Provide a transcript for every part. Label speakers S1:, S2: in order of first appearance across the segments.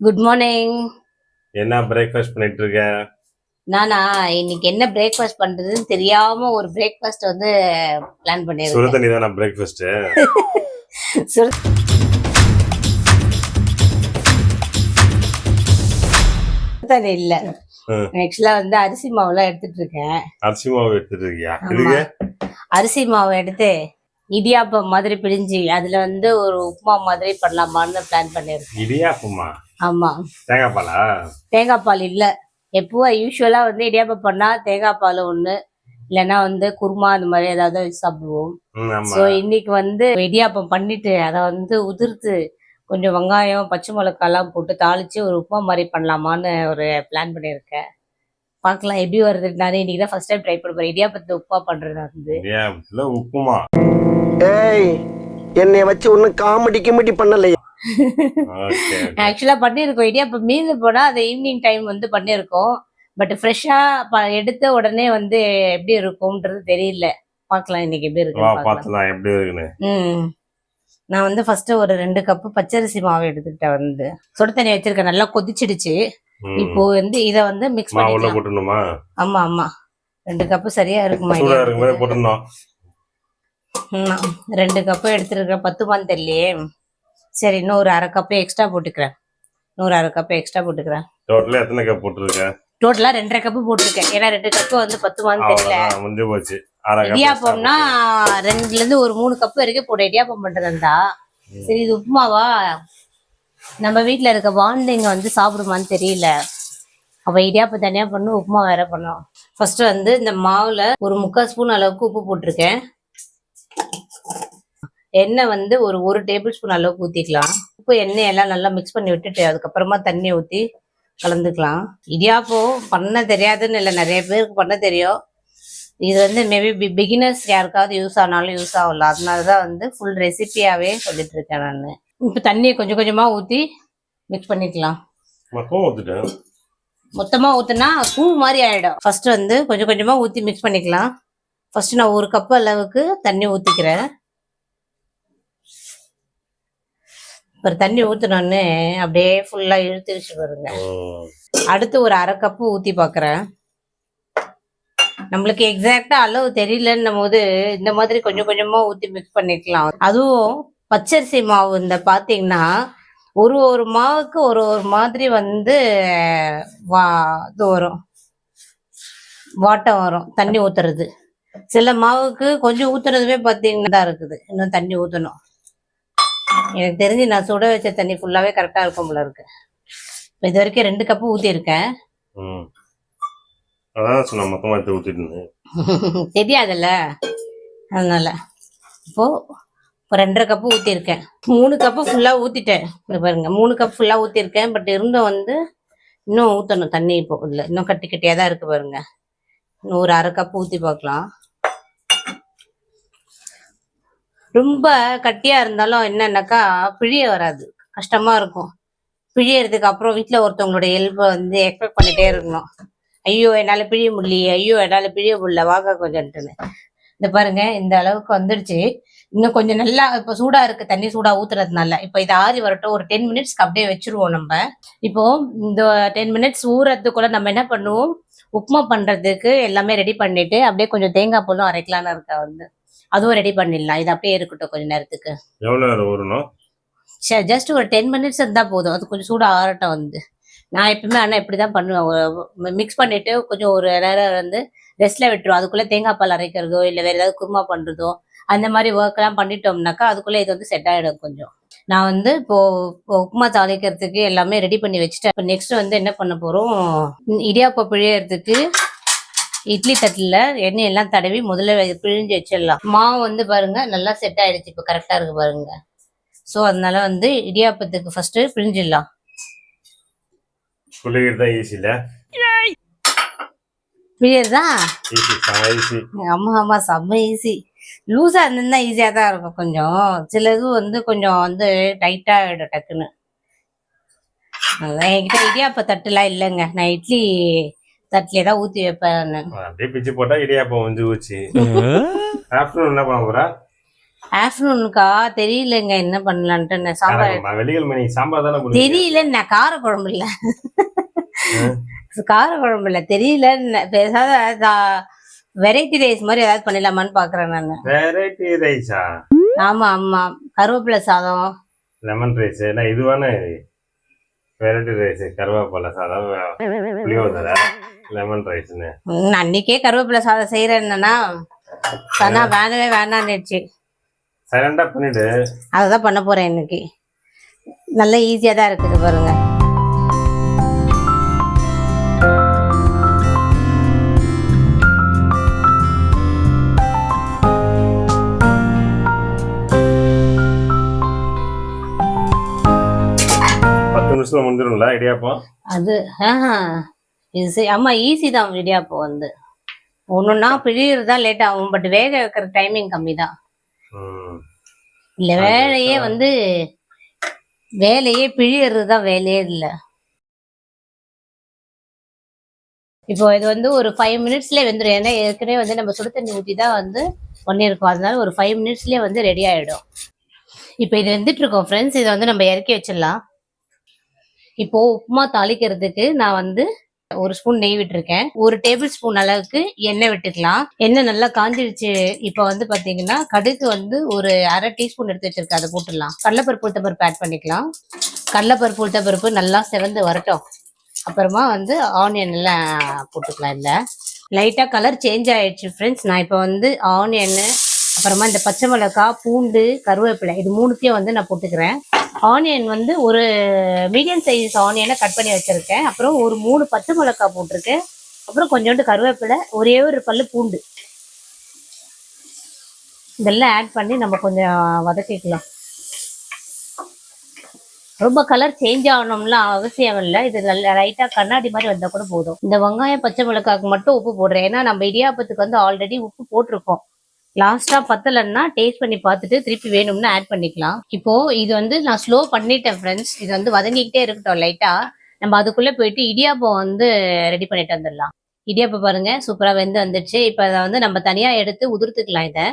S1: Good morning
S2: என்ன breakfast பண்ணிட்டு இருக்க
S1: நானா இன்னைக்கு என்ன பிரேக்ஃபாஸ்ட் பண்றதுன்னு தெரியாம ஒரு பிரேக்ஃபாஸ்ட் வந்து பிளான்
S2: சுடு
S1: பண்ணிருக்கேன்.
S2: தண்ணி தானே பிரேக்ஃபாஸ்ட்
S1: சுடு தண்ணி இல்ல. ஆக்சுவலா வந்து அரிசி மாவுலாம் எடுத்துட்டு இருக்கேன்
S2: அரிசி மாவு எடுத்துட்டு இருக்கியா
S1: அரிசி மாவு எடுத்து இடியாப்பம் மாதிரி பிழிஞ்சு அதுல வந்து ஒரு உப்புமா மாதிரி பண்ணலாமான்னு பிளான் பண்ணிருக்கேன்.
S2: இடியாப்பமா?
S1: ஆமா.
S2: தேங்காய் பாலா?
S1: தேங்காய் பால் இல்ல. எப்பவும் யூஸ்வலா வந்து இடியாப்பம் பண்ணா தேங்காய் பால் ஒண்ணு இல்லைன்னா வந்து குருமா அந்த மாதிரி ஏதாவது வச்சு சாப்பிடுவோம். ஸோ இன்னைக்கு வந்து இடியாப்பம் பண்ணிட்டு அதை வந்து உதிர்த்து கொஞ்சம் வெங்காயம் பச்சை மிளகாலாம் போட்டு தாளிச்சு ஒரு உப்புமா மாதிரி பண்ணலாமான்னு ஒரு பிளான் பண்ணியிருக்கேன் பார்க்கலாம் எப்படி வருது? நானே இன்னைக்கு தான் ஃபர்ஸ்ட் டைம் ட்ரை பண்ண போறேன். இடியாப்பத்தை உப்புமா பண்றது வந்து.
S2: இடியாப்பத்துல உப்புமா.
S3: ஏய் என்னைய வச்சு ஒன்னும் காமெடி கிமெடி பண்ணலையே.
S1: ஆக்சுவலா பண்ணியிருக்கோம். இடியாப்பம் மீந்து போனா அதை ஈவினிங் டைம் வந்து பண்ணியிருக்கோம். பட் ஃப்ரெஷ்ஷா எடுத்த உடனே வந்து எப்படி இருக்கும்ன்றது தெரியல. பார்க்கலாம் இன்னைக்கு எப்படி
S2: வா
S1: இருக்குன்னு பார்க்கலாம்
S2: எப்படி இருக்குன்னு.
S1: ம். நான் வந்து ஃபர்ஸ்ட் ஒரு ரெண்டு கப்பு பச்சரிசி மாவு எடுத்துக்கிட்டேன் வந்து. சுடு தண்ணி வச்சிருக்கேன். நல்லா கொதிச்சிடுச்சு. இப்போ வந்து இத வந்து மிக்ஸ்
S2: போட்டுணுமா
S1: ஆமா ஆமா. ரெண்டு கப்பு சரியா இருக்குமா
S2: சூடா
S1: ரெண்டு கப்பு எடுத்துருக்கேன் பத்துமான்னு தெரியலையே சரி இன்னும் ஒரு அரை கப்பு எக்ஸ்ட்ரா போட்டுக்கிறேன். இன்னொரு அரை கப்பு எக்ஸ்ட்ரா போட்டுக்கிறேன்.
S2: டோட்டலா எத்தனை கப் போட்டிருக்க?
S1: டோட்டலா ரெண்டரை கப்பு போட்டிருக்கேன். ஏன்னா ரெண்டு கப்பு வந்து பத்துமான்னு தெரியல
S2: அவ்வளவுதான் முடிஞ்சு போச்சு.
S1: இடியாப்பம்னா ரெண்டுல இருந்து ஒரு மூணு கப்பு வரைக்கும் போட இடியாப்பம் பண்றது சரி இது உப்புமாவா? நம்ம வீட்ல இருக்க வாந்தைங்க வந்து சாப்பிடுமான்னு தெரியல. அப்ப இடியாப்பம் தனியா பண்ணும் உப்புமா வேற பண்ணும். ஃபர்ஸ்ட் வந்து இந்த மாவுல ஒரு முக்கால் ஸ்பூன் அளவுக்கு உப்பு போட்டிருக்கேன். எண்ணெய் வந்து ஒரு ஒரு டேபிள் ஸ்பூன் அளவுக்கு ஊத்திக்கலாம். உப்பு எண்ணெய் எல்லாம் நல்லா மிக்ஸ் பண்ணி விட்டுட்டு அதுக்கப்புறமா தண்ணி ஊத்தி கலந்துக்கலாம். இடியாப்பம் பண்ண தெரியாதுன்னு இல்லை நிறைய பேருக்கு பண்ண தெரியும். இது வந்து மேபி பிகினர்ஸ் யாருக்காவது யூஸ் ஆனாலும் யூஸ் ஆகல அதனால தான் வந்து ஃபுல் ரெசிபியாவே சொல்லிட்டு இருக்கேன் நான். இப்போ தண்ணியை கொஞ்சம் கொஞ்சமா ஊத்தி மிக்ஸ் பண்ணிக்கலாம்.
S2: மொத்தம் ஊத்துட்டேன்.
S1: மொத்தமா ஊத்துனா கூழ் மாதிரி ஆயிடும். ஃபர்ஸ்ட் வந்து கொஞ்சம் கொஞ்சமா ஊத்தி மிக்ஸ் பண்ணிக்கலாம். ஃபர்ஸ்ட் நான் ஒரு கப் அளவுக்கு தண்ணி ஊத்திக்கிறேன். ஒரு தண்ணி ஊத்துனோடனே அப்படியே ஃபுல்லா இழுத்துருச்சு பாருங்க.
S2: ம்.
S1: அடுத்து ஒரு அரை கப்பு ஊத்தி பார்க்கறேன் நம்மளுக்கு எக்ஸாக்டா அளவு தெரியலன்னும் போது இந்த மாதிரி கொஞ்சம் கொஞ்சமா ஊத்தி மிக்ஸ் பண்ணிக்கலாம். அதுவும் பச்சரிசி மாவு இந்த பாத்தீங்கன்னா ஒரு ஒரு மாவுக்கு ஒரு ஒரு மாதிரி வந்து வா இது வரும். வாட்டம் வரும் தண்ணி ஊத்துறது. சில மாவுக்கு கொஞ்சம் ஊத்துறதுமே பார்த்தீங்கன்னா இருக்குது. இன்னும் தண்ணி ஊற்றணும் எனக்கு தெரிஞ்சு நான் சுட வச்ச தண்ணி ஃபுல்லாவே கரெக்டா இருக்கும் போல இருக்கு. இப்போ இது வரைக்கும் ரெண்டு கப்பு ஊற்றிருக்கேன்
S2: ம். அதான் சொன்ன மொத்தமா எடுத்து ஊத்திட்டு
S1: தெரியாதுல்ல. அதனால. இப்போ இப்போ ரெண்டரை கப்பு ஊற்றிருக்கேன் மூணு கப்பு ஃபுல்லாக ஊற்றிட்டேன் பாருங்க மூணு கப் ஃபுல்லாக ஊற்றிருக்கேன் பட் இருந்தும் வந்து இன்னும் ஊற்றணும் தண்ணி இப்போ. இல்லை இன்னும் கட்டி கட்டியாக தான் இருக்கு பாருங்க. இன்னும் ஒரு அரை கப்பு ஊற்றி பார்க்கலாம். ரொம்ப கட்டியா இருந்தாலும் என்னன்னாக்கா பிழிய வராது. கஷ்டமா இருக்கும். பிழியறதுக்கு அப்புறம் வீட்டில் ஒருத்தவங்களோட ஹெல்ப்பை வந்து எக்ஸ்பெக்ட் பண்ணிட்டே இருக்கணும். ஐயோ என்னால பிழிய முடியலையே. ஐயோ என்னால பிழிய முடியல. வாங்க கொஞ்சம்ட்டுன்னு இந்த பாருங்க இந்த அளவுக்கு வந்துடுச்சு. இன்னும் கொஞ்சம் நல்லா இப்போ சூடா இருக்கு. தண்ணி சூடா ஊத்துறதுனால. இப்போ இது ஆறி வரட்டும். ஒரு டென் மினிட்ஸ்க்கு அப்படியே வச்சிருவோம் நம்ம. இப்போ இந்த டென் மினிட்ஸ் ஊறதுக்குள்ள நம்ம என்ன பண்ணுவோம்? உப்புமா பண்றதுக்கு எல்லாமே ரெடி பண்ணிட்டு அப்படியே கொஞ்சம் தேங்காய் பழம் அரைக்கலாம்னு இருக்கா வந்து. அதுவும் ரெடி பண்ணிடலாம். இது அப்படியே இருக்கட்டும் கொஞ்ச நேரத்துக்கு.
S2: எவ்வளவு நேரம் ஊறணும்?
S1: ஜஸ்ட் ஒரு டென் மினிட்ஸ் இருந்தா போதும். அது கொஞ்சம் சூடா ஆறட்டும் வந்து. நான் எப்பவுமே ஆனால் இப்படி தான் பண்ணுவேன் மிக்ஸ் பண்ணிட்டு கொஞ்சம் ஒரு நேரம் வந்து ரெஸ்ட்ல விட்டுருவோம். அதுக்குள்ள தேங்காய் பால் அரைக்கிறதோ இல்லை வேற ஏதாவது குருமா பண்றதோ அந்த மாதிரி ஒர்க்லாம் பண்ணிட்டோம்னாக்கா அதுக்குள்ள இது வந்து செட் ஆயிடும் கொஞ்சம். நான் வந்து இப்போ உப்புமா தாளிக்கிறதுக்கு எல்லாமே ரெடி பண்ணி வச்சுட்டேன். இப்போ நெக்ஸ்ட் வந்து என்ன பண்ண போறோம்? இடியாப்பம் பிழியறதுக்கு இட்லி தட்டில் எண்ணெய் எல்லாம் தடவி முதல்ல பிழிஞ்சு வச்சிடலாம். மாவு வந்து பாருங்க நல்லா செட் ஆயிடுச்சு. இப்போ கரெக்டா இருக்கு பாருங்க. ஸோ அதனால வந்து இடியாப்பத்துக்கு ஃபர்ஸ்ட் பிழிஞ்சிடலாம். பிழியறதா ஆமா ஆமா செம்ம ஈஸி லூஸா இருந்ததுன்னா ஈஸியா தான் இருக்கும் கொஞ்சம். சில இது வந்து கொஞ்சம் வந்து டைட்டா ஆயிடும் டக்குன்னு. என்கிட்ட இடியாப்ப தட்டுலாம் இல்லைங்க. நான் இட்லி தட்டுல தான் ஊத்தி வைப்பேன்
S2: அப்படியே பிச்சு போட்டா இடியாப்பம் வந்து ஊச்சு. ஆஃப்டர்நூன் என்ன பண்ண போறா?
S1: ஆஃப்டர்நூனுக்கா தெரியலங்க என்ன பண்ணலான்ட்டு. நான் சாம்பார்?
S2: வெள்ளிக்கிழமை நீ சாம்பார் தானே பண்ணுவீங்க?
S1: தெரியல நான் கார குழம்பு இல்ல. கார குழம்பு இல்ல தெரியல. பேசாத வெரைட்டி ரைஸ் மாதிரி ஏதாவது பண்ணிடலாமான்னு பாக்குறேன் நான்.
S2: வெரைட்டி ரைஸா
S1: ஆமா ஆமா. கருவேப்பிலை சாதம்.
S2: லெமன் ரைஸ் என்ன இதுவான? வெரைட்டி ரைஸ் கருவேப்பிலை சாதம் புளியோதரை. லெமன் ரைஸ்னு
S1: அன்னைக்கே கருவேப்பிலை சாதம் செய்யறேன்னா சொன்னா வேணவே வேணான்னுச்சு.
S2: சைலண்டா பண்ணிடு.
S1: அதுதான் பண்ண போறேன் இன்னைக்கு. நல்ல ஈஸியா தான் இருக்குது பாருங்க.
S2: பத்து நிமிஷத்துல முடிஞ்சிடும்ல இடியாப்பம்
S1: அது ஆஹா. இது ஆமா ஈஸி தான் இடியாப்பம் வந்து. ஒண்ணுன்னா பிழியறது தான் லேட் ஆகும் பட் வேக வைக்கிற டைமிங் கம்மி தான். இல்ல வேலையே. வந்து வேலையே பிழியறது தான் வேலையே இல்லை. இப்போ இது வந்து ஒரு ஃபைவ் மினிட்ஸ்லேயே வெந்துடும் ஏன்னா ஏற்கனவே வந்து நம்ம சுடு தண்ணி ஊற்றி தான் வந்து பண்ணியிருக்கோம். அதனால ஒரு ஃபைவ் மினிட்ஸ்லேயே வந்து ரெடி ஆகிடும் இப்போ இது வெந்துட்டு இருக்கோம் ஃப்ரெண்ட்ஸ் இதை வந்து நம்ம இறக்கி வச்சிடலாம். இப்போ உப்புமா தாளிக்கிறதுக்கு நான் வந்து ஒரு ஸ்பூன் நெய் விட்டுருக்கேன். ஒரு டேபிள் ஸ்பூன் அளவுக்கு எண்ணெய் விட்டுக்கலாம். எண்ணெய் நல்லா காஞ்சிடுச்சு இப்போ வந்து பாத்தீங்கன்னா கடுகு வந்து ஒரு அரை டீஸ்பூன் எடுத்து வச்சிருக்கேன். அதை போட்டுடலாம். கடலப்பருப்பு உளுத்தப்பருப்பு ஆட் பண்ணிக்கலாம். கடலப்பருப்பு உளுத்தப்பருப்பு நல்லா செவந்து வரட்டும். அப்புறமா வந்து ஆனியன் எல்லாம் போட்டுக்கலாம் இல்லை லைட்டாக கலர் சேஞ்ச் ஆயிடுச்சு ஃப்ரெண்ட்ஸ் நான் இப்போ வந்து ஆனியன் அப்புறமா இந்த பச்சை மிளகாய் பூண்டு கருவேப்பிலை இது மூணுத்தையும் வந்து நான் போட்டுக்கிறேன். ஆனியன் வந்து ஒரு மீடியம் சைஸ் ஆனியனை கட் பண்ணி வச்சுருக்கேன். அப்புறம் ஒரு மூணு பச்சை மிளகாய் போட்டிருக்கேன். அப்புறம் கொஞ்சோண்டு கருவேப்பிலை ஒரே ஒரு பல்லு பூண்டு. இதெல்லாம் ஆட் பண்ணி நம்ம கொஞ்சம் வதக்கிக்கலாம். ரொம்ப கலர் சேஞ்ச் ஆகணும்லாம் அவசியம் இல்லை. இது நல்ல லைட்டாக கண்ணாடி மாதிரி வந்தால் கூட போதும். இந்த வெங்காயம் பச்சை மிளகாய்க்கு மட்டும் உப்பு போடுறேன். ஏன்னா நம்ம இடியாப்பத்துக்கு வந்து ஆல்ரெடி உப்பு போட்டிருக்கோம். லாஸ்டா பத்தலைன்னா டேஸ்ட் பண்ணி பார்த்துட்டு திருப்பி வேணும்னு ஆட் பண்ணிக்கலாம். இப்போ இது வந்து நான் ஸ்லோ பண்ணிட்டேன் ஃப்ரெண்ட்ஸ் இது வந்து வதங்கிக்கிட்டே இருக்கட்டும் லைட்டா நம்ம அதுக்குள்ளே போயிட்டு இடியாப்பம் வந்து ரெடி பண்ணிட்டு வந்துடலாம். இடியாப்பம் பாருங்க சூப்பராக வெந்து வந்துடுச்சு. இப்போ அதை வந்து நம்ம தனியாக எடுத்து உதிர்த்துக்கலாம் இதை.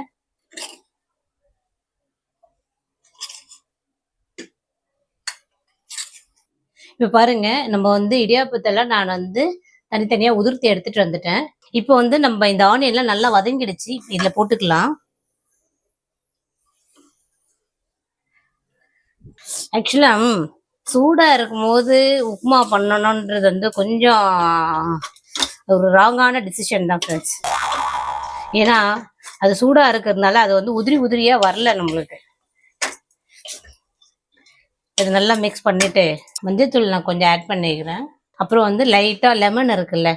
S1: இப்போ பாருங்க நம்ம வந்து இடியாப்பத்தெல்லாம் நான் வந்து தனித்தனியாக உதிர்த்து எடுத்துட்டு வந்துட்டேன். இப்போ வந்து நம்ம இந்த ஆனியன்லாம் நல்லா வதங்கிடுச்சு. இதுல போட்டுக்கலாம். ஆக்சுவலா சூடா இருக்கும்போது உப்புமா பண்ணணும்ன்றது வந்து கொஞ்சம் ஒரு ராங்கான டிசிஷன் தான் ஃப்ரெண்ட்ஸ் ஏன்னா அது சூடா இருக்கிறதுனால அது வந்து உதிரி உதிரியா வரல நம்மளுக்கு. இது நல்லா மிக்ஸ் பண்ணிட்டு மஞ்சத்தூள் நான் கொஞ்சம் ஆட் பண்ணிக்கிறேன். அப்புறம் வந்து லைட்டாக லெமன் இருக்குல்ல.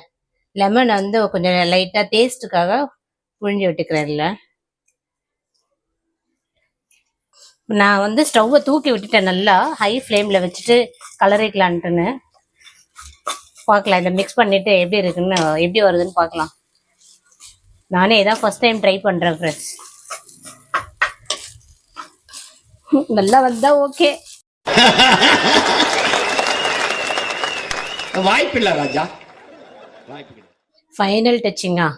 S1: லெமன் வந்து கொஞ்சம் லைட்டாக டேஸ்ட்டுக்காக புழிஞ்சு விட்டுக்கிறேன் இல்லை நான் வந்து ஸ்டவ்வை தூக்கி விட்டுட்டேன் நல்லா. ஹை ஃப்ளேமில் வச்சுட்டு கலரிக்கலான்ட்டுன்னு பார்க்கலாம் இதை மிக்ஸ் பண்ணிவிட்டு எப்படி இருக்குன்னு எப்படி வருதுன்னு பார்க்கலாம். நானே இதான் ஃபஸ்ட் டைம் ட்ரை பண்ணுறேன் ஃப்ரெண்ட்ஸ் நல்லா வந்தா ஓகே
S4: வாய்ப்பில்லை ராஜா.
S1: ஃபைனல் டச்சிங்காக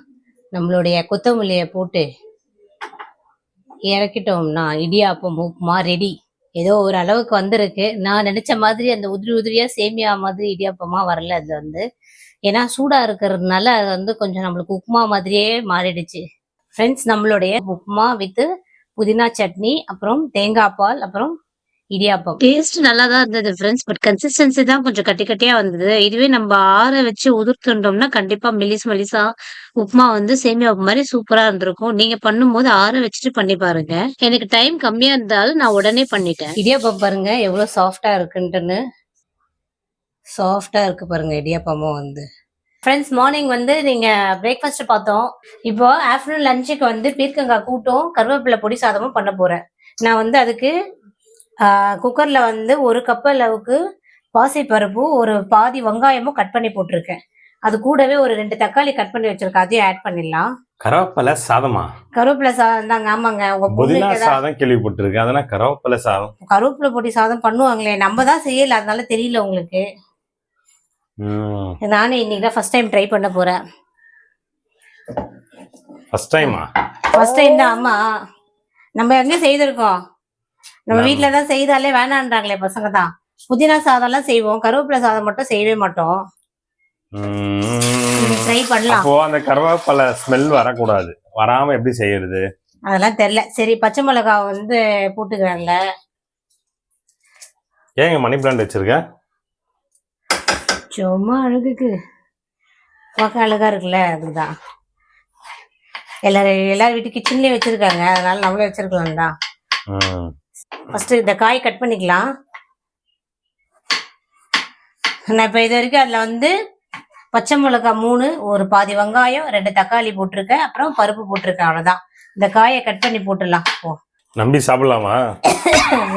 S1: நம்மளுடைய கொத்தமல்லியை போட்டு இறக்கிட்டோம்னா இடியாப்பம் உப்புமா ரெடி ஏதோ ஒரு அளவுக்கு வந்திருக்கு. நான் நினச்ச மாதிரி அந்த உதிரி உதிரியாக சேமியா மாதிரி இடியாப்பமா வரல அது வந்து. ஏன்னா சூடா இருக்கிறதுனால அது வந்து கொஞ்சம் நம்மளுக்கு உப்புமா மாதிரியே மாறிடுச்சு. ஃப்ரெண்ட்ஸ் நம்மளுடைய உப்புமா வித்து புதினா சட்னி அப்புறம் தேங்காய் பால் அப்புறம் இடியாப்பம். டேஸ்ட் நல்லா தான் இருந்தது ஃப்ரெண்ட்ஸ் பட் கன்சிஸ்டன்சி தான் கொஞ்சம் கட்டி கட்டியா வந்தது. இதுவே நம்ம ஆற வச்சு உதிர்த்துட்டோம்னா கண்டிப்பா மெலிஸ் மெலிசா உப்புமா வந்து சேமியா உப்பு மாதிரி சூப்பரா இருந்திருக்கும். நீங்க பண்ணும்போது ஆற வச்சுட்டு பண்ணி பாருங்க. எனக்கு டைம் கம்மியா இருந்தாலும் நான் உடனே பண்ணிட்டேன். இடியாப்பம் பாருங்க எவ்வளவு சாஃப்டா இருக்குன்ட்டுன்னு. சாஃப்டா இருக்கு பாருங்க இடியாப்பமும் வந்து. ஃப்ரெண்ட்ஸ் மார்னிங் வந்து நீங்க பிரேக்ஃபாஸ்ட் பார்த்தோம். இப்போ ஆஃப்டர்நூன் லஞ்சுக்கு வந்து பீர்க்கங்காய் கூட்டும் கருவேப்பிலை பொடி சாதமும் பண்ண போறேன். நான் வந்து அதுக்கு குக்கர்ல வந்து ஒரு கப் அளவுக்கு பாசிப்பருப்பு ஒரு பாதி வெங்காயமும் கட் பண்ணி போட்டிருக்கேன். அது கூடவே ஒரு ரெண்டு தக்காளி கட் பண்ணி வச்சிருக்கேன். அதையும் ஆட் பண்ணிடலாம்.
S2: கருவேப்பிலை சாதமா?
S1: கருவேப்பிலை சாதம் தாங்க. ஆமாங்க. உங்க
S2: புதினா சாதம் கேள்விப்பட்டிருக்கேன். அதெல்லாம் கருவேப்பிலை சாதம்?
S1: கருவேப்பிலை பொடி சாதம் பண்ணுவாங்களே. நம்ம தான் செய்யல. அதனால தெரியல உங்களுக்கு. நானே இன்னைக்கு தான் ஃபர்ஸ்ட் டைம் ட்ரை பண்ண போறேன்.
S2: ஃபர்ஸ்ட் டைமா
S1: ஃபர்ஸ்ட் டைம் தான். ஆமா. நம்ம எங்க செய்திருக்கோம்? நம்ம. வீட்ல தான் செய்தாலே வேணான்றாங்களே பசங்க தான் புதினா சாதம் எல்லாம் செய்வோம். கருவேப்பிலை சாதம் மட்டும் செய்யவே மாட்டோம். ட்ரை பண்ணலாம்.
S2: அப்போ அந்த கருவேப்பிலை ஸ்மெல் வரக்கூடாது. வராம எப்படி செய்யறது?
S1: அதெல்லாம் தெரியல. சரி பச்சை மிளகாய் வந்து போட்டுக்கிறேன்ல.
S2: ஏங்க மணி பிளான்ட் வச்சிருக்க?
S1: சும்மா அழகுக்கு. பார்க்க அழகா இருக்குல்ல அதுதான் எல்லாரும் எல்லார் வீட்டு கிச்சன்லயே வச்சிருக்காங்க. அதனால நம்மளே வச்சிருக்கலாம் தான்
S2: ம்.
S1: ஃபர்ஸ்ட் இந்த காய் கட் பண்ணிக்கலாம். நான் இப்போ இது வரைக்கும் அதில் வந்து பச்சை மிளகாய் மூணு ஒரு பாதி வெங்காயம் ரெண்டு தக்காளி போட்டிருக்கேன். அப்புறம் பருப்பு போட்டிருக்கேன் அவ்வளோதான் இந்த காயை கட் பண்ணி போட்டுடலாம். ஓ
S2: நம்பி சாப்பிடலாமா?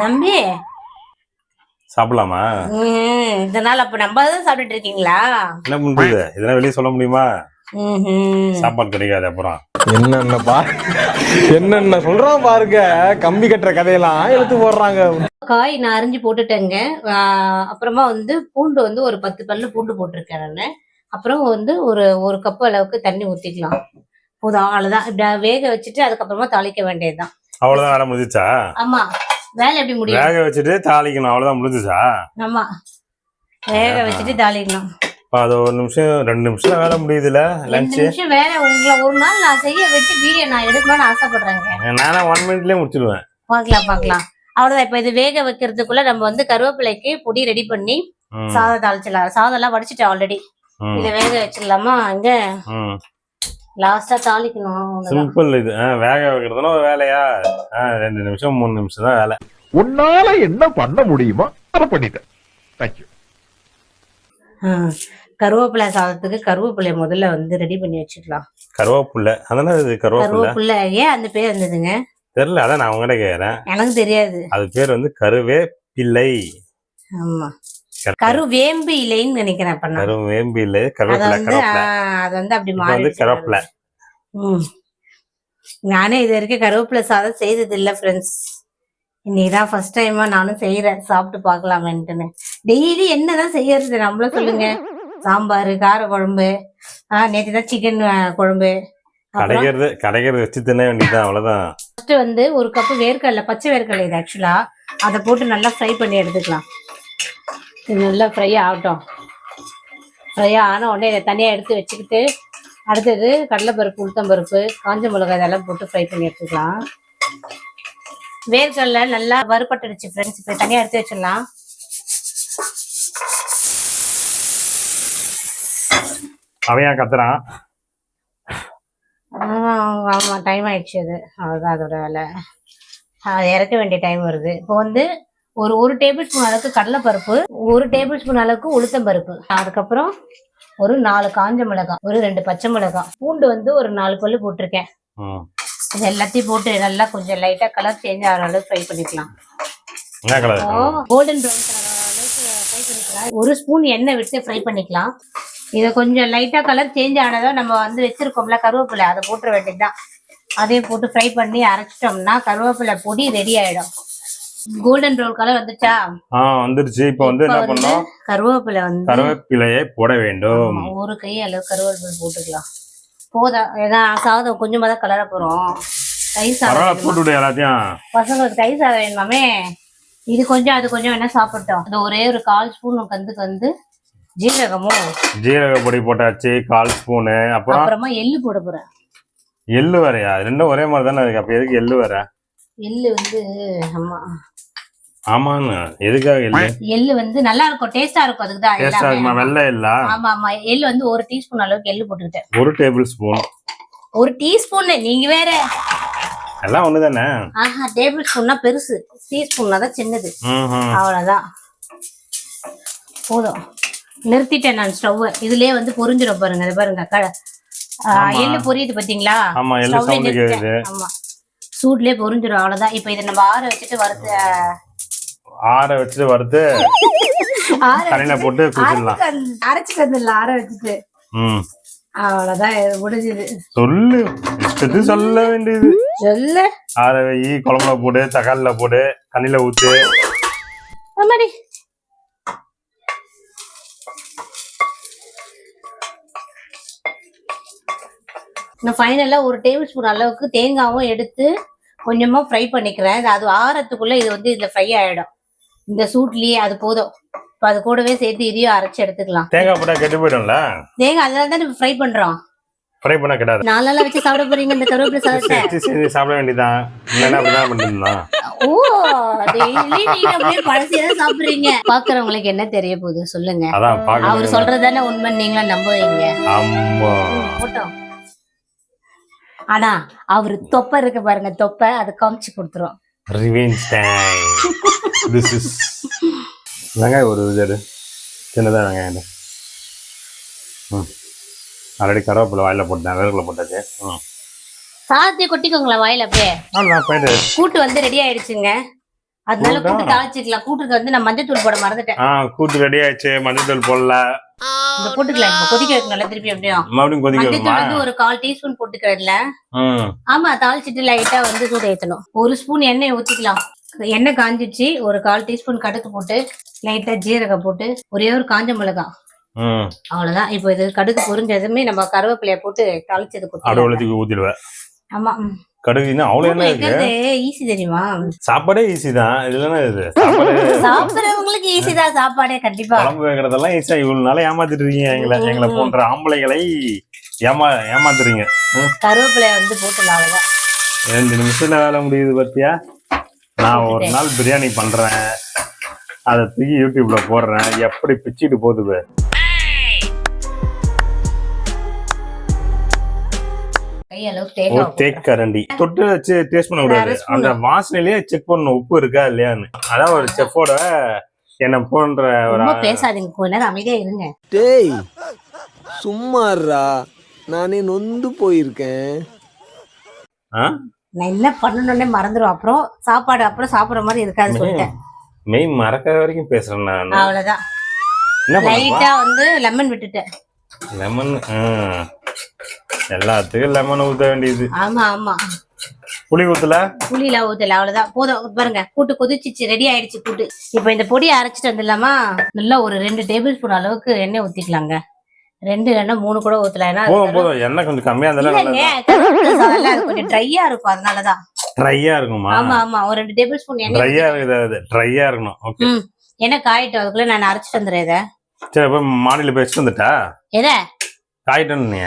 S1: நம்பி?
S2: சாப்பிடலாமா?
S1: இதனால அப்போ நம்ம தான் சாப்பிட்டுட்டு இருக்கீங்களா?
S2: என்ன பண்றது? இதெல்லாம் வெளியே சொல்ல முடியுமா. சாப்பாடு கிடைக்காது அப்புறம்.
S4: என்னென்ன பா என்னென்ன சொல்றான் பாருங்க. கம்பி கட்டுற கதையெல்லாம் எடுத்து போடுறாங்க.
S1: காய் நான் அரிஞ்சு போட்டுட்டேங்க. அப்புறமா வந்து பூண்டு வந்து ஒரு பத்து பல்லு பூண்டு போட்டிருக்கேன் அப்புறம் வந்து ஒரு ஒரு கப் அளவுக்கு தண்ணி ஊற்றிக்கலாம் போதும் அவ்வளோதான் இப்படி வேக வச்சுட்டு அதுக்கப்புறமா தாளிக்க வேண்டியதுதான்.
S2: அவ்வளவுதான் வேலை முடிஞ்சிச்சா?
S1: ஆமா. வேலை எப்படி முடியும்?
S2: வேக வச்சுட்டு தாளிக்கணும் அவ்வளவுதான் முடிஞ்சிச்சா?
S1: ஆமா. வேக வச்சுட்டு தாளிக்கணும்.
S2: அப்ப அது ஒரு நிமிஷம் ரெண்டு நிமிஷம் வேலை முடியுதுல லஞ்சு
S1: நிமிஷம் வேலை உங்களை ஒரு நாள் நான் செய்ய வச்சு வீடியோ நான் எடுக்கணும்னு ஆசைப்படுறேங்க.
S2: நானே ஒன் மினிட்லயே முடிச்சிடுவேன்
S1: பார்க்கலாம் பார்க்கலாம். அவ்வளோதான் இப்போ இது வேக வைக்கிறதுக்குள்ள நம்ம வந்து கருவேப்பிலைக்கு பொடி ரெடி பண்ணி சாதம் தாளிச்சிடலாம். சாதம் எல்லாம் வடிச்சிட்டேன் ஆல்ரெடி இதை வேக வச்சிடலாமா? இங்க
S2: ம்.
S1: லாஸ்டா தாளிக்கணும்.
S2: சிம்பிள் இது. வேக வைக்கிறதுனா ஒரு வேலையா? ரெண்டு நிமிஷம் மூணு நிமிஷம் தான் வேலை.
S5: உன்னால என்ன பண்ண முடியுமோ அதை பண்ணிட்டேன். தேங்க்யூ
S1: கருவேப்பிலை சாதத்துக்கு கருவேப்பிலை முதல்ல வந்து ரெடி பண்ணி வச்சுக்கலாம்.
S2: கருவேப்பில்லை அதானே இது
S1: கருவேப்பிலை? ஏன் அந்த பேர் இருந்ததுங்க
S2: தெரியல அதான் நான் உங்ககிட்ட கேக்குறேன்.
S1: எனக்கு தெரியாது.
S2: அது பேர் வந்து கருவே பிள்ளை
S1: ஆமா கருவேம்பு இலைன்னு நினைக்கிறேன் அப்ப
S2: கருவேம்பு இல்லை கருவேப்பிலை கருவேப்பிலை.
S1: அது வந்து அப்படி மாறி
S2: கருவேப்பிலை.
S1: நானே இது வரைக்கும் கருவேப்பிலை சாதம் செய்தது இல்ல ஃப்ரெண்ட்ஸ் இன்னைக்குதான் ஃபர்ஸ்ட் டைமா நானும் செய்யறேன் சாப்பிட்டு பார்க்கலாமேன்ட்டுன்னு. டெய்லி என்னதான் செய்யறது? நம்மள சொல்லுங்க. சாம்பார் கார குழம்பு ஆ நேற்று தான் சிக்கன் குழம்பு. அப்புறம்?
S2: கடைக்கிறது கடைக்கிறது வச்சு தின்ன வேண்டியதுதான். அவ்வளவுதான்.
S1: ஃபர்ஸ்ட் வந்து ஒரு கப்பு வேர்க்கடலை பச்சை வேர்க்கடலை இது ஆக்சுவலா அதை போட்டு நல்லா ஃப்ரை பண்ணி எடுத்துக்கலாம். இது நல்லா ஃப்ரை ஆகட்டும். ஃப்ரை ஆன உடனே இதை தனியாக எடுத்து வச்சுக்கிட்டு அடுத்தது கடலைப்பருப்பு உளுத்தம்பருப்பு காஞ்ச மிளகாய் இதெல்லாம் போட்டு ஃப்ரை பண்ணி எடுத்துக்கலாம். வேர்க்கடலை நல்லா வறுபட்டுடுச்சு ஃப்ரெண்ட்ஸ் இப்போ தனியாக எடுத்து வச்சிடலாம்.
S2: ஏன் கத்துறான்
S1: ஆமாம் டைம் ஆயிடுச்சு அது. அவ்வளோதான் அதோட வேலை. இறக்க வேண்டிய டைம் வருது. இப்போ வந்து ஒரு ஒரு டேபிள் ஸ்பூன் அளவுக்கு கடலைப்பருப்பு ஒரு டேபிள் ஸ்பூன் அளவுக்கு உளுத்தம்பருப்பு. அதுக்கப்புறம் ஒரு நாலு காஞ்ச மிளகாய் ஒரு ரெண்டு பச்சை மிளகாய். பூண்டு வந்து ஒரு நாலு பல்லு போட்டிருக்கேன். இது எல்லாத்தையும் போட்டு நல்லா கொஞ்சம் லைட்டா கலர் சேஞ்ச் ஆகிற அளவுக்கு ஃப்ரை பண்ணிக்கலாம். கோல்டன் ப்ரௌன் கலர் அளவுக்கு ஃப்ரை பண்ணிக்கலாம். ஒரு ஸ்பூன் எண்ணெய் விட்டு ஃப்ரை பண்ணிக்கலாம். இதை கொஞ்சம் லைட்டா கலர் சேஞ்ச் ஆனதும் நம்ம வந்து வச்சிருக்கோம்ல கருவேப்பிலை அதை போட்டுற வேண்டியதுதான். அதையும் போட்டு ஃப்ரை பண்ணி அரைச்சிட்டோம்னா கருவேப்பிலை பொடி ரெடி ஆயிடும். கோல்டன் ப்ரௌன் கலர் வந்துச்சா?
S2: ஆ வந்துருச்சு. இப்ப வந்து என்ன பண்ணோம்
S1: கருவேப்பிலை வந்து
S2: கருவேப்பிலையை போட வேண்டும்.
S1: ஒரு கை அளவு கருவேப்பிலை போட்டுக்கலாம். போதா ஏன்னா சாதம் கொஞ்சமா தான் கலர போறோம். தயிர் சாதம்?
S2: போட்டு எல்லாத்தையும்.
S1: பசங்களுக்கு தயிர் சாதம் வேணுமாமே? இது கொஞ்சம் அது கொஞ்சம் வேணா சாப்பிட்டோம். அந்த ஒரே ஒரு கால் ஸ்பூன் கந்துக்கு வந்து ஜீரகமும்
S2: ஜீரக பொடி போட்டாச்சு கால் ஸ்பூனு அப்புறம்?
S1: அப்புறமா எள்ளு போட போறேன்.
S2: எள்ளு வேறையா? ரெண்டும் ஒரே மாதிரி தானே இருக்கு. அப்ப எதுக்கு எள்ளு வேற?
S1: எள்ளு வந்து ஆமா
S2: ஆமான்னு எதுக்காக எள்ளு?
S1: எள்ளு வந்து நல்லா இருக்கும் டேஸ்டா இருக்கும். அதுக்கு தான்
S2: டேஸ்டா இருக்குமா. வெள்ளை இல்ல
S1: ஆமா ஆமா. எள்ளு வந்து ஒரு டீஸ்பூன் அளவுக்கு எள்ளு போட்டுக்கிட்டேன்.
S2: ஒரு டேபிள் ஸ்பூன்.
S1: ஒரு டீஸ்பூன் நீங்க வேற.
S2: எல்லாம் ஒண்ணு தானே
S1: ஆஹா டேபிள் ஸ்பூன்னா பெருசு. டீஸ்பூன்னா தான் சின்னது. அவ்வளவுதான். போதும். நிறுத்திட்டேன் நான் ஸ்டவ் இதுலயே வந்து பொரிஞ்சிடும் பாருங்க. இது பாருங்க. எள்ளு பொரியுது பாத்தீங்களா?
S2: ஆமா எள்ளு சவுண்டு. கேக்குது
S1: ஆமா. சூட்லயே பொரிஞ்சிடும். அவ்வளவுதான். இப்ப இதை நம்ம ஆற வச்சுட்டு வறுத்து
S2: ஆற வச்சுட்டு வறுத்து தண்ணியில போட்டு குடிச்சிடலாம்.
S1: அரைச்சிட்டு வந்துடலாம் ஆற வச்சுட்டு.
S2: ம்.
S1: அவ்வளவுதான் இது முடிஞ்சது.
S2: சொல்லு. இஷ்டத்துக்கு சொல்ல வேண்டியது.
S1: சொல்லு.
S2: ஆற வை குழம்புல போடு தக்காளில போடு தண்ணியில ஊத்து.
S1: அம்மாடி. நான் ஃபைனலாக ஒரு டேபிள் ஸ்பூன் அளவுக்கு தேங்காவும் எடுத்து கொஞ்சமா ஃப்ரை பண்ணிக்கிறேன். அது ஆறத்துக்குள்ள இது வந்து இதுல ஃப்ரை ஆயிடும். இந்த சூட்லயே அது போதும். இப்போ அது கூடவே சேர்த்து இதையும் அரைச்சு எடுத்துக்கலாம்.
S2: தேங்காய் போட்டா கெட்டு போயிடும்ல?
S1: தேங்க அதனால தான் ஃப்ரை பண்றோம்.
S2: ஃப்ரை பண்ண கெடாது.
S1: நாளெல்லாம் வச்சு சாப்பிட போறீங்க இந்த கருவேப்பிலை சாதத்தை.
S2: செஞ்சு சாப்பிட வேண்டியதான் இல்லைன்னா அப்படிதான் பண்ணிருந்தான்
S1: ஓ டெய்லி நீங்க அப்படியே பழசையா சாப்பிடுறீங்க. பாக்குறவங்களுக்கு என்ன தெரிய போகுது சொல்லுங்க.
S2: அதான்
S1: அவர்
S2: பாக்க
S1: சொல்றதுதானே உண்மை நீங்களும் நம்புவீங்க
S2: ஆமா.
S1: போட்டோம். ஆனா அவரு தொப்பை இருக்கு பாருங்க தொப்பை அதை காமிச்சு கொடுத்துரும்.
S2: ரிவெஞ்ச் டைம் திஸ் இஸ் வெங்காயம் ஒரு இது எடு. சின்னதா வெங்காயம். ம். ஆல்ரெடி கருவேப்பிலை வாயில போட்டேன். வேர்க்கல போட்டாச்சு. ம்.
S1: சாதத்தை கொட்டிக்கோங்களா வாயில அப்படியே. கூட்டு வந்து ரெடி ஆயிடுச்சுங்க. அதனால
S2: கூட்டா?
S1: தாளிச்சுக்கலாம். கூட்டுக்கு வந்து நான் மஞ்சள் தூள் போட மறந்துட்டேன்.
S2: ஆ கூட்டு ரெடி ஆயிடுச்சு. மஞ்சள் தூள் போடல.
S1: இந்த போட்டுக்கலாம். இப்ப கொதிக்க வைக்கணும்ல திருப்பி எப்படியும்
S2: மறுபடியும் கொதிக்க
S1: மஞ்சள்
S2: வருமா
S1: தூள் வந்து ஒரு கால் டீஸ்பூன் போட்டுக்கிறதுல ஆமா தாளிச்சிட்டு லைட்டா வந்து சூடு ஏத்தணும். ஒரு ஸ்பூன் எண்ணெய் ஊத்திக்கலாம். எண்ணெய் காஞ்சிச்சு ஒரு கால் டீஸ்பூன் கடுகு போட்டு லைட்டா ஜீரகம் போட்டு ஒரே ஒரு காஞ்ச மிளகாய்
S2: ம்
S1: அவ்வளவுதான். இப்போ இது கடுகு பொரிஞ்சதுமே நம்ம கருவேப்பிலைய போட்டு தாளிச்சது
S2: அடை
S1: கொட்டிடலாம்.
S2: உலத்துக்கு ஊத்திடுவேன்.
S1: ஆமா ம்.
S2: கடுகுன்னா அவ்வளோ என்ன இருக்கு.
S1: வைக்கிறது ஈஸி தெரியுமா?
S2: சாப்பாடே ஈஸி தான். இதுல இது? சாப்பாடு
S1: சாப்பிடுறவங்களுக்கு ஈஸி தான் சாப்பாடே கண்டிப்பா.
S2: குழம்பு வைக்கிறதெல்லாம் ஈஸியா இவ்வளவு நாளா ஏமாத்திட்டு இருக்கீங்க எங்களை எங்களை போன்ற ஆம்பளைகளை ஏமா ஏமாத்துறீங்க.
S1: கருவேப்பிலைய வந்து போட்டுலாம் அவ்வளவுதான்.
S2: ரெண்டு நிமிஷத்துல வேலை முடியுது பத்தியா? நான் ஒரு நாள் பிரியாணி பண்றேன். அதை தூக்கி யூடியூப்ல போடுறேன். எப்படி பிச்சுட்டு போகுது தேக் கரண்டி. தொட்டு வச்சு டேஸ்ட் பண்ண கூடாது. அந்த வாசனையிலேயே செக் பண்ணணும். உப்பு இருக்கா இல்லையான்னு. அதான் ஒரு செஃப்போட என்ன போன்ற ஒரு
S1: ரொம்ப பேசாதீங்க. கொஞ்ச நேரம் அமைதியா இருங்க.
S3: டேய் சும்மாறா நானே நொந்து போயிருக்கேன்.
S2: ஆ?
S1: நான் என்ன பண்ணணும்னே மறந்துடும் அப்புறம் சாப்பாடு அப்புறம் சாப்பிடுற மாதிரி இருக்காது சொல்லிட்டேன்.
S2: மெய் மறக்காத வரைக்கும் பேசுறேன் நான்.
S1: அவ்வளவுதான். லைட்டா வந்து லெமன் விட்டுட்டேன்.
S2: லெமன் எல்லாத்துக்கும் லெமன் ஊத்த வேண்டியது.
S1: ஆமா ஆமா.
S2: புளி ஊத்தல?
S1: புளியில ஊத்தல அவ்வளவுதான். போதும் பாருங்க. கூட்டு கொதிச்சிச்சு ரெடி ஆயிடுச்சு கூட்டு. இப்போ இந்த பொடியை அரைச்சிட்டு வந்துடலாமா? நல்லா ஒரு ரெண்டு டேபிள் ஸ்பூன் அளவுக்கு எண்ணெய் ஊத்திக்கலாங்க. ரெண்டு இல்லைன்னா மூணு கூட ஊத்தலாம் ஏன்னா
S2: போதும் போதும். எண்ணெய் கொஞ்சம் கம்மியா இருந்தாலும்
S1: கொஞ்சம் ட்ரையா இருக்கும் அதனாலதான்.
S2: ட்ரையா இருக்குமா?
S1: ஆமா ஆமா. ஒரு ரெண்டு டேபிள் ஸ்பூன் எண்ணெய்
S2: ட்ரையா இருக்குது ட்ரையா இருக்கணும். ஓகே
S1: எண்ணெய் காயிட்டு அதுக்குள்ள நான் அரைச்சிட்டு வந்துடுறேன் இதை.
S2: சரி அப்ப மாடியில போய் வச்சுட்டு வந்துட்டா?
S1: எதை?
S2: காயிட்டேன்னு நீ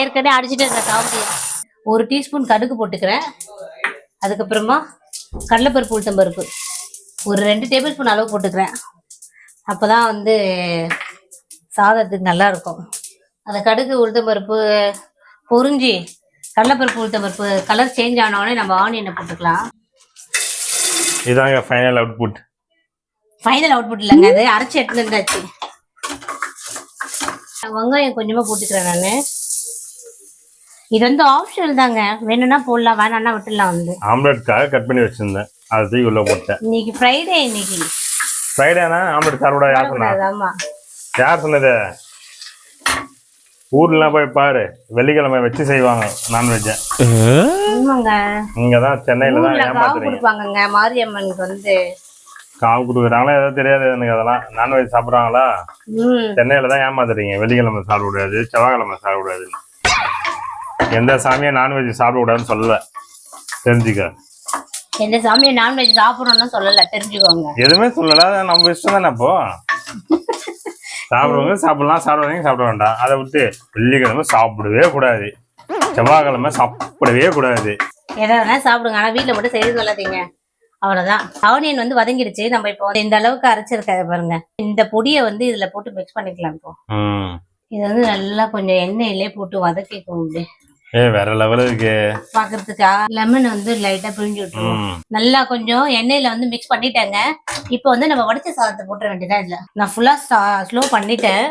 S1: ஏற்கனவே அடிச்சிட்டு இருந்த காமெடி ஒரு டீஸ்பூன் கடுகு போட்டுக்கிறேன். அதுக்கப்புறமா கடலைப்பருப்பு உளுத்தம்பருப்பு. ஒரு ரெண்டு டேபிள் ஸ்பூன் அளவு போட்டுக்கிறேன். அப்பதான் வந்து சாதத்துக்கு நல்லா இருக்கும் அந்த கடுகு உளுத்தம்பருப்பு பொரிஞ்சு கடலைப்பருப்பு உளுத்தம்பருப்பு கலர் சேஞ்ச் ஆனவுடனே நம்ம ஆனியனை போட்டுக்கலாம்.
S2: இதாங்க ஃபைனல் அவுட்புட்
S1: ஃபைனல் அவுட்புட் இல்லைங்க அது அரைச்சி எடுத்துட்டு இருந்தாச்சு வெங்காயம் கொஞ்சமா போட்டுக்கிறேன் நான். இது வந்து ஆப்ஷனல் தாங்க. வேணும்னா போடலாம் வேணாம்னா விட்டுடலாம் வந்து.
S2: ஆம்லெட்காக கட் பண்ணி வச்சிருந்தேன். அதை தூக்கி உள்ள போட்டேன்.
S1: இன்னைக்கு ஃப்ரைடே இன்னைக்கு.
S2: ஃப்ரைடேனா ஆம்லெட்
S1: வரக்கூடாது, ஆமா.
S2: யார் சொன்னது? ஊர்லாம் போய் பாரு. வெள்ளிக்கிழமை வச்சு செய்வாங்க நான்வெஜ்ஜை
S1: ஆமாங்க.
S2: இங்க தான் சென்னையில தான் ஏமாத்துறீங்க.
S1: மாரியம்மனுக்கு வந்து.
S2: காவு கொடுக்குறாங்களா? ஏதோ தெரியாது எனக்கு அதெல்லாம். நான்வெஜ் சாப்பிட்றாங்களா?
S1: ம்.
S2: சென்னையில தான் ஏமாத்துறீங்க. வெள்ளிக்கிழமை சாப்பிட கூடாது செவ்வாய்க்கிழமை சாப்பிட கூடாது எந்த சாமியும் நான்வெஜ் சாப்பிட கூடாதுன்னு சொல்லல. தெரிஞ்சுக்க.
S1: எந்த சாமியை நான்வெஜ் சாப்பிடணும்னு சொல்லல. தெரிஞ்சுக்கோங்க.
S2: எதுவுமே சொல்லல. நம்ம இஷ்டம் தானே அப்போ? சாப்பிடுறவங்க சாப்பிடலாம் சாப்பிடுறவங்க சாப்பிட வேண்டாம். அதை விட்டு வெள்ளிக்கிழமை சாப்பிடவே கூடாது. செவ்வாய்க்கிழமை சாப்பிடவே கூடாது.
S1: எதை வேணா சாப்பிடுங்க. ஆனா வீட்ல மட்டும் செய்து சொல்லாதீங்க அவ்வளவுதான். ஆனியன் வந்து வதங்கிடுச்சு. நம்ம இப்போ இந்த அளவுக்கு அரைச்சிருக்க பாருங்க. இந்த பொடியை வந்து இதுல போட்டு மிக்ஸ் பண்ணிக்கலாம் இப்போ. இது வந்து நல்லா கொஞ்சம் எண்ணெயிலே போட்டு வதக்கிக்கும் அப்படியே
S2: ஏ வேற லெவல் இருக்கு.
S1: பாக்குறதுக்கு லெமன் வந்து லைட்டா பிழிஞ்சு விட்டுருவோம்.
S2: ம்.
S1: நல்லா கொஞ்சம் எண்ணெயில வந்து மிக்ஸ் பண்ணிட்டேங்க. இப்போ வந்து நம்ம வடிச்ச சாதத்தை போட்டுற வேண்டியதா இதுல. நான் ஃபுல்லா ஸ்லோ பண்ணிட்டேன்.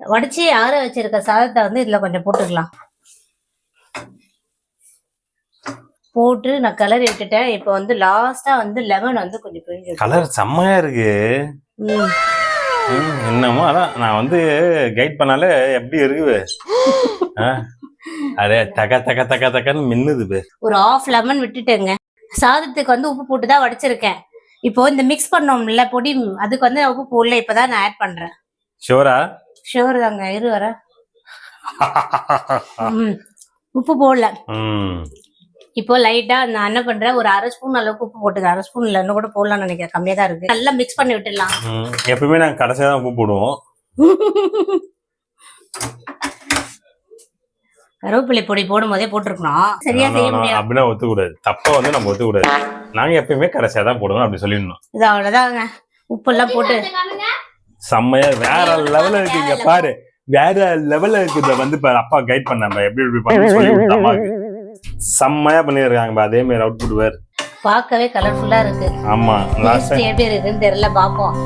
S1: வடிச்சு ஆற வச்சிருக்க சாதத்தை வந்து இதுல கொஞ்சம் போட்டுக்கலாம். போட்டு நான் கிளறி விட்டுட்டேன் இப்போ வந்து லாஸ்டா வந்து லெமன் வந்து கொஞ்சம் பிழிஞ்சு.
S2: கலர் செம்மையா இருக்கு. என்னமோ அதான். நான் வந்து கைட் பண்ணாலே எப்படி இருக்குது? அதே தக தக தக தகன்னு மின்னுது
S1: ஒரு ஆஃப் லெமன் விட்டுட்டேங்க. சாதத்துக்கு வந்து உப்பு போட்டு தான் வடிச்சிருக்கேன். இப்போ இந்த மிக்ஸ் பண்ணோம்ல பொடி அதுக்கு வந்து உப்பு போடல இப்பதான் நான் ஆட் பண்றேன்.
S2: ஷோரா
S1: ஷுவர் தாங்க இரு வர. உப்பு போடல. இப்போ லைட்டா நான் என்ன பண்றேன் ஒரு அரை ஸ்பூன் அளவுக்கு உப்பு போட்டுக்கிறேன் அரை ஸ்பூன் இல்ல கூட போடலாம்னு நினைக்கிறேன் கம்மியா தான் இருக்கு. நல்லா மிக்ஸ் பண்ணி விட்டுடலாம்.
S2: எப்பவுமே நாங்கள் கடைசியாக தான் உப்பு போடுவோம்.
S1: கருவேப்பிலை பொடி போடும் போதே போட்டிருக்கணும். சரியா செய்ய முடியாது.
S2: அப்படின்னா ஒத்துக்கூடாது. தப்பா வந்து நம்ம ஒத்துக்கூடாது. நாங்க எப்பயுமே கடைசியா தான் போடுவோம் அப்படி சொல்லிடணும்.
S1: இது அவ்வளவுதாங்க. உப்பெல்லாம் போட்டு
S2: செம்மையா வேற லெவல்ல இருக்குங்க பாரு. வேற லெவல்ல இருக்குது வந்து பாரு அப்பா கைட் பண்ணாம எப்படி எப்படி பண்ணி சொல்லி செம்மையா பண்ணிருக்காங்க அதே மாதிரி அவுட்புட் வேறு.
S1: பார்க்கவே கலர்ஃபுல்லா இருக்கு.
S2: ஆமா லாஸ்ட்
S1: எப்படி இருக்குன்னு தெரியல பாப்போம்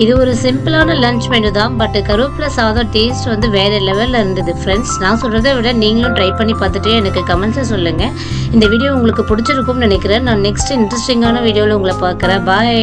S1: இது ஒரு சிம்பிளான லஞ்ச் மெனு தான் பட் கருவேப்பிலை சாதம் டேஸ்ட் வந்து வேற லெவலில் இருந்தது ஃப்ரெண்ட்ஸ் நான் சொல்கிறத விட நீங்களும் ட்ரை பண்ணி பார்த்துட்டு எனக்கு கமெண்ட்ஸை சொல்லுங்கள் இந்த வீடியோ உங்களுக்கு பிடிச்சிருக்கும்னு நினைக்கிறேன். நான் நெக்ஸ்ட் இன்ட்ரெஸ்டிங்கான வீடியோவில் உங்களை பார்க்குறேன். பாய்